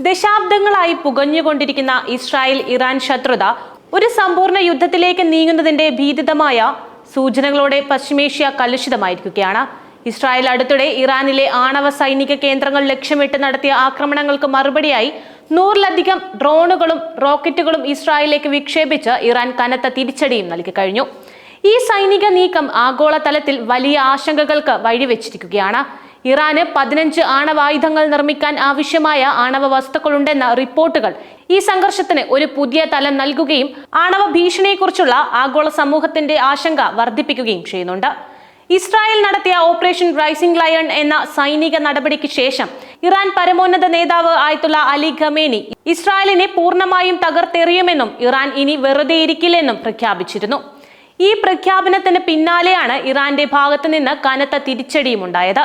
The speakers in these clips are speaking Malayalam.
ദശാബ്ദങ്ങളായി പുകഞ്ഞുകൊണ്ടിരിക്കുന്ന ഇസ്രായേൽ ഇറാൻ ശത്രുത ഒരു സമ്പൂർണ യുദ്ധത്തിലേക്ക് നീങ്ങുന്നതിന്റെ ഭീതിതമായ സൂചനകളോടെ പശ്ചിമേഷ്യ കലുഷിതമായിരിക്കുകയാണ്. ഇസ്രായേൽ അടുത്തിടെ ഇറാനിലെ ആണവ സൈനിക കേന്ദ്രങ്ങൾ ലക്ഷ്യമിട്ട് നടത്തിയ ആക്രമണങ്ങൾക്ക് മറുപടിയായി നൂറിലധികം ഡ്രോണുകളും റോക്കറ്റുകളും ഇസ്രായേലിലേക്ക് വിക്ഷേപിച്ച് ഇറാൻ കനത്ത തിരിച്ചടിയും നൽകി കഴിഞ്ഞു. ഈ സൈനിക നീക്കം ആഗോളതലത്തിൽ വലിയ ആശങ്കകൾക്ക് വഴിവെച്ചിരിക്കുകയാണ്. ഇറാന് പതിനഞ്ച് ആണവായുധങ്ങൾ നിർമ്മിക്കാൻ ആവശ്യമായ ആണവ വസ്തുക്കളുണ്ടെന്ന റിപ്പോർട്ടുകൾ ഈ സംഘർഷത്തിന് ഒരു പുതിയ തലം നൽകുകയും ആണവ ഭീഷണിയെക്കുറിച്ചുള്ള ആഗോള സമൂഹത്തിന്റെ ആശങ്ക വർദ്ധിപ്പിക്കുകയും ചെയ്യുന്നുണ്ട്. ഇസ്രായേൽ നടത്തിയ ഓപ്പറേഷൻ റൈസിംഗ് ലയൺ എന്ന സൈനിക നടപടിക്ക് ശേഷം ഇറാൻ പരമോന്നത നേതാവ് ആയിട്ടുള്ള അലി ഖമേനി ഇസ്രായേലിനെ പൂർണമായും തകർത്തെറിയുമെന്നും ഇറാൻ ഇനി വെറുതെയിരിക്കില്ലെന്നും പ്രഖ്യാപിച്ചിരുന്നു. ഈ പ്രഖ്യാപനത്തിന് പിന്നാലെയാണ് ഇറാന്റെ ഭാഗത്തു നിന്ന് കനത്ത തിരിച്ചടിയും ഉണ്ടായത്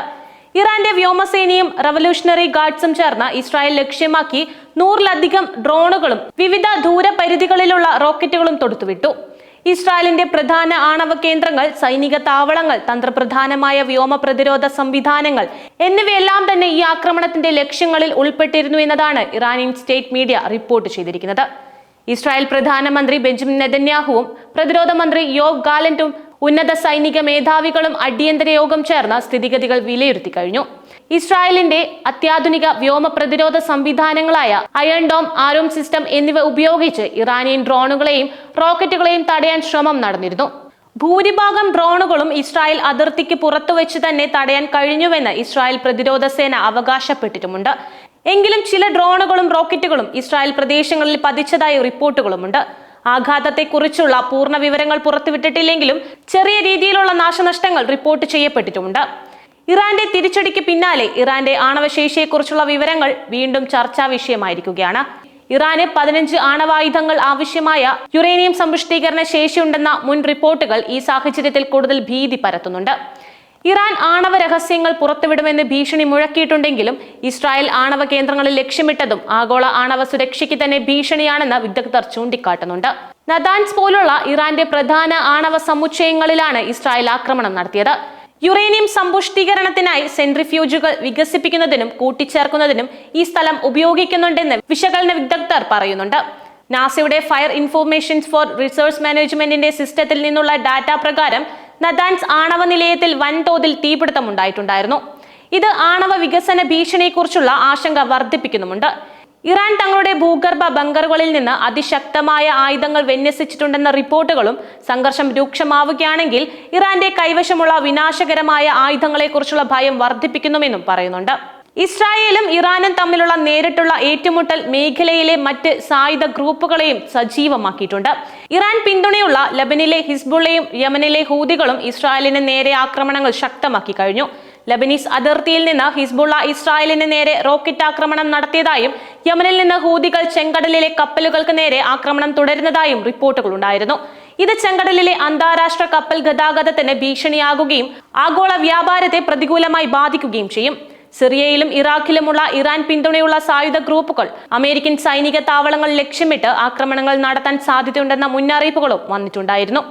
ഇറാന്റെ വ്യോമസേനയും റവല്യൂഷണറി ഗാർഡ്സും ചേർന്ന് ഇസ്രായേൽ ലക്ഷ്യമാക്കി നൂറിലധികം ഡ്രോണുകളും വിവിധ ദൂരപരിധികളിലുള്ള റോക്കറ്റുകളും തൊടുത്തുവിട്ടു. ഇസ്രായേലിന്റെ പ്രധാന ആണവ കേന്ദ്രങ്ങൾ സൈനിക താവളങ്ങൾ തന്ത്രപ്രധാനമായ വ്യോമ പ്രതിരോധ സംവിധാനങ്ങൾ എന്നിവയെല്ലാം തന്നെ ഈ ആക്രമണത്തിന്റെ ലക്ഷ്യങ്ങളിൽ ഉൾപ്പെട്ടിരുന്നു എന്നതാണ് ഇറാനിയൻ സ്റ്റേറ്റ് മീഡിയ റിപ്പോർട്ട് ചെയ്തിരിക്കുന്നത്. ഇസ്രായേൽ പ്രധാനമന്ത്രി ബെഞ്ചമിൻ നെതന്യാഹുവും പ്രതിരോധ മന്ത്രി യോവ് ഗാലന്റും ഉന്നത സൈനിക മേധാവികളും അടിയന്തര യോഗം ചേർന്ന് സ്ഥിതിഗതികൾ വിലയിരുത്തി കഴിഞ്ഞു. ഇസ്രായേലിന്റെ അത്യാധുനിക വ്യോമ പ്രതിരോധ സംവിധാനങ്ങളായ അയൺ ഡോം ആരോം സിസ്റ്റം എന്നിവ ഉപയോഗിച്ച് ഇറാനിയൻ ഡ്രോണുകളെയും റോക്കറ്റുകളെയും തടയാൻ ശ്രമം നടന്നിരുന്നു. ഭൂരിഭാഗം ഡ്രോണുകളും ഇസ്രായേൽ അതിർത്തിക്ക് പുറത്തു വെച്ച് തന്നെ തടയാൻ കഴിഞ്ഞുവെന്ന് ഇസ്രായേൽ പ്രതിരോധ സേന അവകാശപ്പെട്ടിട്ടുമുണ്ട്. എങ്കിലും ചില ഡ്രോണുകളും റോക്കറ്റുകളും ഇസ്രായേൽ പ്രദേശങ്ങളിൽ പതിച്ചതായി റിപ്പോർട്ടുകളുമുണ്ട്. ആഘാതത്തെക്കുറിച്ചുള്ള പൂർണ വിവരങ്ങൾ പുറത്തുവിട്ടിട്ടില്ലെങ്കിലും ചെറിയ രീതിയിലുള്ള നാശനഷ്ടങ്ങൾ റിപ്പോർട്ട് ചെയ്യപ്പെട്ടിട്ടുമുണ്ട് ഇറാന്റെ തിരിച്ചടിക്ക് പിന്നാലെ ഇറാന്റെ ആണവശേഷിയെക്കുറിച്ചുള്ള വിവരങ്ങൾ വീണ്ടും ചർച്ചാ വിഷയമായിരിക്കുകയാണ്. ഇറാന് പതിനഞ്ച് ആണവായുധങ്ങൾ ആവശ്യമായ യുറേനിയം സമ്പുഷ്ടീകരണ ശേഷിയുണ്ടെന്ന മുൻ റിപ്പോർട്ടുകൾ ഈ സാഹചര്യത്തിൽ കൂടുതൽ ഭീതി പരത്തുന്നുണ്ട്. ഇറാൻ ആണവ രഹസ്യങ്ങൾ പുറത്തുവിടുമെന്ന് ഭീഷണി മുഴക്കിയിട്ടുണ്ടെങ്കിലും ഇസ്രായേൽ ആണവ കേന്ദ്രങ്ങളിൽ ലക്ഷ്യമിട്ടതും ആഗോള ആണവ സുരക്ഷയ്ക്ക് തന്നെ ഭീഷണിയാണെന്ന് വിദഗ്ധർ ചൂണ്ടിക്കാട്ടുന്നുണ്ട്. നദാൻസ് പോലുള്ള ഇറാന്റെ പ്രധാന ആണവ സമുച്ചയങ്ങളിലാണ് ഇസ്രായേൽ ആക്രമണം നടത്തിയത്. യുറേനിയം സമ്പുഷ്ടീകരണത്തിനായി സെൻട്രിഫ്യൂജുകൾ വികസിപ്പിക്കുന്നതിനും കൂട്ടിച്ചേർക്കുന്നതിനും ഈ സ്ഥലം ഉപയോഗിക്കുന്നുണ്ടെന്ന് വിശകലന വിദഗ്ധർ പറയുന്നുണ്ട്. നാസയുടെ ഫയർ ഇൻഫോർമേഷൻസ് ഫോർ റിസോഴ്സ് മാനേജ്മെന്റിന്റെ സിസ്റ്റത്തിൽ നിന്നുള്ള ഡാറ്റ പ്രകാരം നദാൻസ് ആണവ നിലയത്തിൽ വൻതോതിൽ തീപിടുത്തമുണ്ടായിട്ടുണ്ടായിരുന്നു ഇത് ആണവ വികസന ഭീഷണിയെക്കുറിച്ചുള്ള ആശങ്ക വർദ്ധിപ്പിക്കുന്നുമുണ്ട്. ഇറാൻ തങ്ങളുടെ ഭൂഗർഭ ബങ്കറുകളിൽ നിന്ന് അതിശക്തമായ ആയുധങ്ങൾ വിന്യസിച്ചിട്ടുണ്ടെന്ന റിപ്പോർട്ടുകളും സംഘർഷം രൂക്ഷമാവുകയാണെങ്കിൽ ഇറാന്റെ കൈവശമുള്ള വിനാശകരമായ ആയുധങ്ങളെക്കുറിച്ചുള്ള ഭയം വർദ്ധിപ്പിക്കുന്നുവെന്നും പറയുന്നുണ്ട്. ഇസ്രായേലും ഇറാനും തമ്മിലുള്ള നേരിട്ടുള്ള ഏറ്റുമുട്ടൽ മേഖലയിലെ മറ്റ് സായുധ ഗ്രൂപ്പുകളെയും സജീവമാക്കിയിട്ടുണ്ട്. ഇറാൻ പിന്തുണയുള്ള ലബനിലെ ഹിസ്ബുള്ളയും യമനിലെ ഹൂതികളും ഇസ്രായേലിന് നേരെ ആക്രമണങ്ങൾ ശക്തമാക്കി കഴിഞ്ഞു. ലബനീസ് അതിർത്തിയിൽ നിന്ന് ഹിസ്ബുള്ള ഇസ്രായേലിന് നേരെ റോക്കറ്റ് ആക്രമണം നടത്തിയതായും യമനിൽ നിന്ന് ഹൂതികൾ ചെങ്കടലിലെ കപ്പലുകൾക്ക് നേരെ ആക്രമണം തുടരുന്നതായും റിപ്പോർട്ടുകൾ ഉണ്ടായിരുന്നു. ഇത് ചെങ്കടലിലെ അന്താരാഷ്ട്ര കപ്പൽ ഗതാഗതത്തിന് ഭീഷണിയാകുകയും ആഗോള വ്യാപാരത്തെ പ്രതികൂലമായി ബാധിക്കുകയും ചെയ്യും. സിറിയയിലും ഇറാഖിലുമുള്ള ഇറാൻ പിന്തുണയുള്ള സായുധ ഗ്രൂപ്പുകൾ അമേരിക്കൻ സൈനിക താവളങ്ങൾ ലക്ഷ്യമിട്ട് ആക്രമണങ്ങൾ നടത്താൻ സാധ്യതയുണ്ടെന്ന മുന്നറിയിപ്പുകളും വന്നിട്ടുണ്ടായിരുന്നു.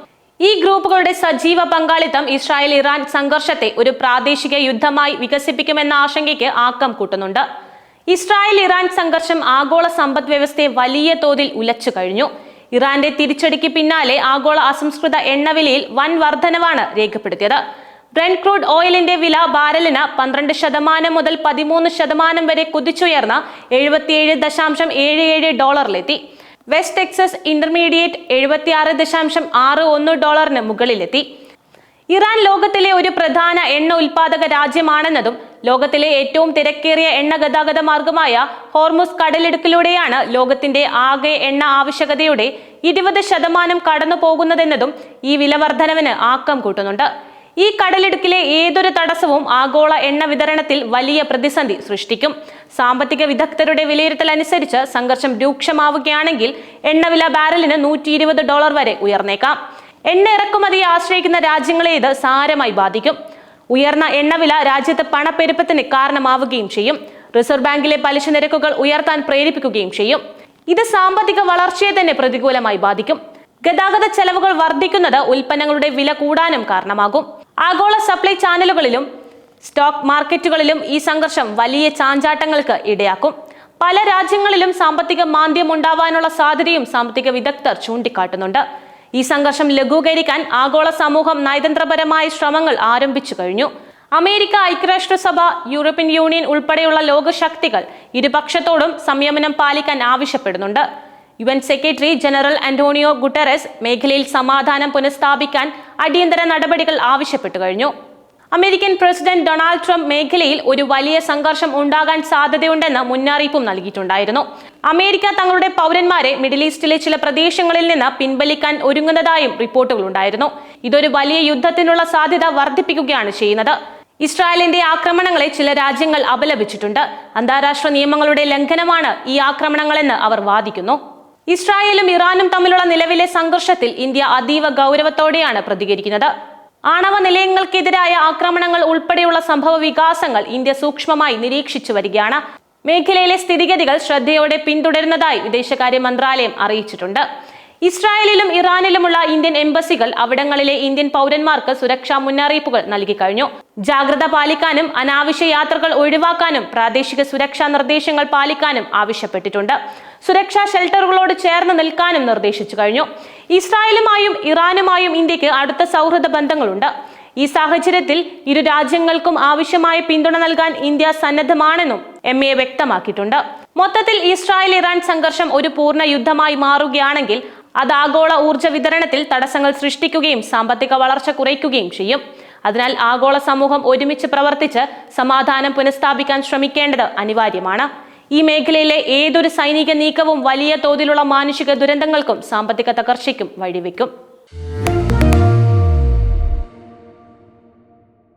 ഈ ഗ്രൂപ്പുകളുടെ സജീവ പങ്കാളിത്തം ഇസ്രായേൽ ഇറാൻ സംഘർഷത്തെ ഒരു പ്രാദേശിക യുദ്ധമായി വികസിപ്പിക്കുമെന്ന ആശങ്കയ്ക്ക് ആക്കം കൂട്ടുന്നുണ്ട്. ഇസ്രായേൽ ഇറാൻ സംഘർഷം ആഗോള സമ്പദ് വ്യവസ്ഥയെ വലിയ തോതിൽ ഉലച്ചു കഴിഞ്ഞു. ഇറാന്റെ തിരിച്ചടിക്ക് പിന്നാലെ ആഗോള അസംസ്കൃത എണ്ണവിലയിൽ വൻ വർധനവാണ് രേഖപ്പെടുത്തിയത്. ബ്രെൻഡ് ക്രൂഡ് ഓയിലിന്റെ വില ബാരലിന് പന്ത്രണ്ട് ശതമാനം മുതൽ പതിമൂന്ന് ശതമാനം വരെ കുതിച്ചുയർന്ന എഴുപത്തിയേഴ് ദശാംശം ഏഴ് ഏഴ് ഡോളറിലെത്തി. വെസ്റ്റ് ടെക്സസ് ഇന്റർമീഡിയറ്റ് എഴുപത്തിയാറ് ദശാംശം ആറ് ഒന്ന് ഡോളറിന് മുകളിലെത്തി. ഇറാൻ ലോകത്തിലെ ഒരു പ്രധാന എണ്ണ ഉൽപാദക രാജ്യമാണെന്നതും ലോകത്തിലെ ഏറ്റവും തിരക്കേറിയ എണ്ണ ഗതാഗത മാർഗമായ ഹോർമുസ് കടലിടുക്കിലൂടെയാണ് ലോകത്തിന്റെ ആകെ എണ്ണ ആവശ്യകതയുടെ ഇരുപത് ശതമാനം കടന്നു പോകുന്നതെന്നതും ഈ വിലവർദ്ധനവിന് ആക്കം കൂട്ടുന്നുണ്ട്. ഈ കടലിടുക്കിലെ ഏതൊരു തടസ്സവും ആഗോള എണ്ണ വിതരണത്തിൽ വലിയ പ്രതിസന്ധി സൃഷ്ടിക്കും. സാമ്പത്തിക വിദഗ്ധരുടെ വിലയിരുത്തൽ അനുസരിച്ച് സംഘർഷം രൂക്ഷമാവുകയാണെങ്കിൽ എണ്ണവില ബാരലിന് നൂറ്റി ഡോളർ വരെ ഉയർന്നേക്കാം. എണ്ണ ഇറക്കുമതിയെ ആശ്രയിക്കുന്ന രാജ്യങ്ങളെ ഇത് സാരമായി ബാധിക്കും. ഉയർന്ന എണ്ണവില രാജ്യത്ത് പണപ്പെരുപ്പത്തിന് കാരണമാവുകയും ചെയ്യും. റിസർവ് ബാങ്കിലെ പലിശ നിരക്കുകൾ ഉയർത്താൻ പ്രേരിപ്പിക്കുകയും ചെയ്യും. ഇത് സാമ്പത്തിക വളർച്ചയെ തന്നെ പ്രതികൂലമായി ബാധിക്കും. ഗതാഗത ചെലവുകൾ വർദ്ധിക്കുന്നത് ഉൽപ്പന്നങ്ങളുടെ വില കൂടാനും കാരണമാകും. ആഗോള സപ്ലൈ ചാനലുകളിലും സ്റ്റോക്ക് മാർക്കറ്റുകളിലും ഈ സംഘർഷം വലിയ ചാഞ്ചാട്ടങ്ങൾക്ക് ഇടയാക്കും. പല രാജ്യങ്ങളിലും സാമ്പത്തിക മാന്ദ്യം ഉണ്ടാവാനുള്ള സാധ്യതയും സാമ്പത്തിക വിദഗ്ധർ ചൂണ്ടിക്കാട്ടുന്നുണ്ട്. ഈ സംഘർഷം ലഘൂകരിക്കാൻ ആഗോള സമൂഹം നയതന്ത്രപരമായ ശ്രമങ്ങൾ ആരംഭിച്ചു കഴിഞ്ഞു. അമേരിക്ക ഐക്യരാഷ്ട്രസഭ യൂറോപ്യൻ യൂണിയൻ ഉൾപ്പെടെയുള്ള ലോകശക്തികൾ ഇരുപക്ഷത്തോടും സംയമനം പാലിക്കാൻ ആവശ്യപ്പെടുന്നുണ്ട്. U secretary general Antonio Guterres മേഖലയിൽ സമാധാനം പുനഃസ്ഥാപിക്കാൻ അടിയന്തര നടപടികൾ ആവശ്യപ്പെട്ടു കഴിഞ്ഞു. അമേരിക്കൻ പ്രസിഡന്റ് ഡൊണാൾഡ് ട്രംപ് മേഖലയിൽ ഒരു വലിയ സംഘർഷം ഉണ്ടാകാൻ സാധ്യതയുണ്ടെന്ന് മുന്നറിയിപ്പും നൽകിയിട്ടുണ്ടായിരുന്നു. അമേരിക്ക തങ്ങളുടെ പൗരന്മാരെ മിഡിൽ ഈസ്റ്റിലെ ചില പ്രദേശങ്ങളിൽ നിന്ന് പിൻവലിക്കാൻ ഒരുങ്ങുന്നതായും റിപ്പോർട്ടുകളുണ്ടായിരുന്നു ഇതൊരു വലിയ യുദ്ധത്തിനുള്ള സാധ്യത വർദ്ധിപ്പിക്കുകയാണ് ചെയ്യുന്നത്. ഇസ്രായേലിന്റെ ആക്രമണങ്ങളെ ചില രാജ്യങ്ങൾ അപലപിച്ചിട്ടുണ്ട്. അന്താരാഷ്ട്ര നിയമങ്ങളുടെ ലംഘനമാണ് ഈ ആക്രമണങ്ങളെന്ന് അവർ വാദിക്കുന്നു. ഇസ്രായേലും ഇറാനും തമ്മിലുള്ള നിലവിലെ സംഘർഷത്തിൽ ഇന്ത്യ അതീവ ഗൗരവത്തോടെയാണ് പ്രതികരിക്കുന്നത്. ആണവ നിലയങ്ങൾക്കെതിരായ ആക്രമണങ്ങൾ ഉൾപ്പെടെയുള്ള സംഭവ വികാസങ്ങൾ ഇന്ത്യ സൂക്ഷ്മമായി നിരീക്ഷിച്ചു വരികയാണ്. മേഖലയിലെ സ്ഥിതിഗതികൾ ശ്രദ്ധയോടെ പിന്തുടരുന്നതായി വിദേശകാര്യ മന്ത്രാലയം അറിയിച്ചിട്ടുണ്ട്. ഇസ്രായേലിലും ഇറാനിലുമുള്ള ഇന്ത്യൻ എംബസികൾ അവിടങ്ങളിലെ ഇന്ത്യൻ പൗരന്മാർക്ക് സുരക്ഷാ മുന്നറിയിപ്പുകൾ നൽകി കഴിഞ്ഞു. ജാഗ്രത പാലിക്കാനും അനാവശ്യ യാത്രകൾ ഒഴിവാക്കാനും പ്രാദേശിക സുരക്ഷാ നിർദ്ദേശങ്ങൾ പാലിക്കാനും ആവശ്യപ്പെട്ടിട്ടുണ്ട്. സുരക്ഷാ ഷെൽട്ടറുകളോട് ചേർന്ന് നിൽക്കാനും നിർദ്ദേശിച്ചു കഴിഞ്ഞു. ഇസ്രായേലുമായും ഇറാനുമായും ഇന്ത്യയ്ക്ക് അടുത്ത സൗഹൃദ ബന്ധങ്ങളുണ്ട്. ഈ സാഹചര്യത്തിൽ ഇരു രാജ്യങ്ങൾക്കും ആവശ്യമായ പിന്തുണ നൽകാൻ ഇന്ത്യ സന്നദ്ധമാണെന്നും എം എ വ്യക്തമാക്കിയിട്ടുണ്ട്. മൊത്തത്തിൽ ഇസ്രായേൽ ഇറാൻ സംഘർഷം ഒരു പൂർണ യുദ്ധമായി മാറുകയാണെങ്കിൽ അത് ആഗോള ഊർജ വിതരണത്തിൽ തടസ്സങ്ങൾ സൃഷ്ടിക്കുകയും സാമ്പത്തിക വളർച്ച കുറയ്ക്കുകയും ചെയ്യും. അതിനാൽ ആഗോള സമൂഹം ഒരുമിച്ച് പ്രവർത്തിച്ച് സമാധാനം പുനഃസ്ഥാപിക്കാൻ ശ്രമിക്കേണ്ടത് അനിവാര്യമാണ്. ഈ മേഖലയിലെ ഏതൊരു സൈനിക നീക്കവും വലിയ തോതിലുള്ള മാനുഷിക ദുരന്തങ്ങൾക്കും സാമ്പത്തിക തകർച്ചയ്ക്കും വഴിവെക്കും.